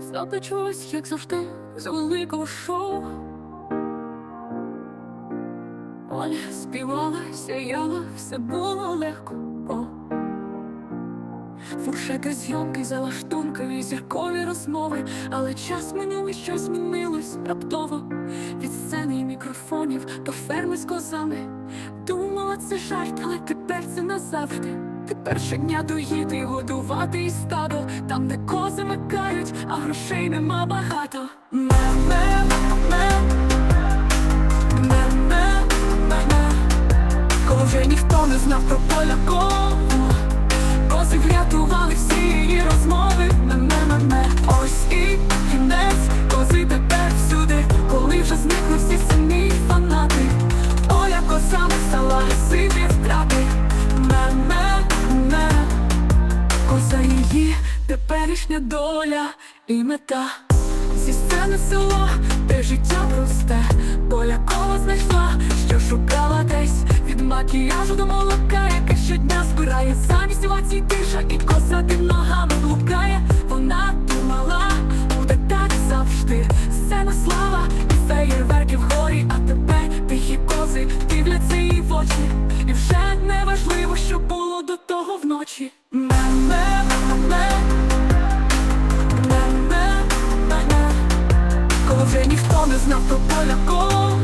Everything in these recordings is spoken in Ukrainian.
Запечусь, як завжди, з великого шоу. Оля співала, сяяла, все було легко. О. Фуршети, зйомки, залаштунки зіркові розмови, але час минув і щось змінилось раптово. Від сцени і мікрофонів до ферми з козами. Думала, це жарт, але тепер це назавжди. Тепер щодня доїти, годувати і стадо, там, де кози микають, а грошей нема багато. Ме-ме, ме, ме-ме, ме-ме. Коли вже ніхто не знав про полякову Коза її теперішня доля і мета. Зі сцени село, де життя просте Полякова знайшла, що шукала десь. Від макіяжу до молока, яке щодня збирає Замість овацій тиша і ногами блукає знав про полякову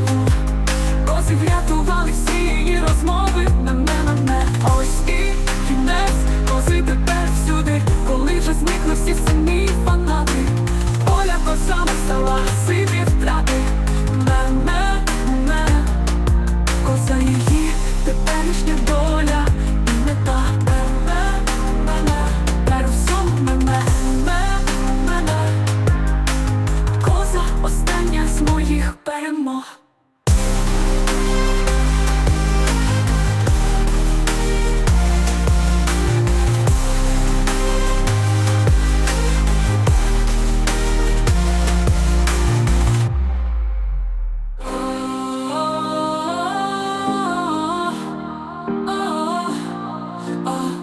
Козі врятували всі її розмови. oh.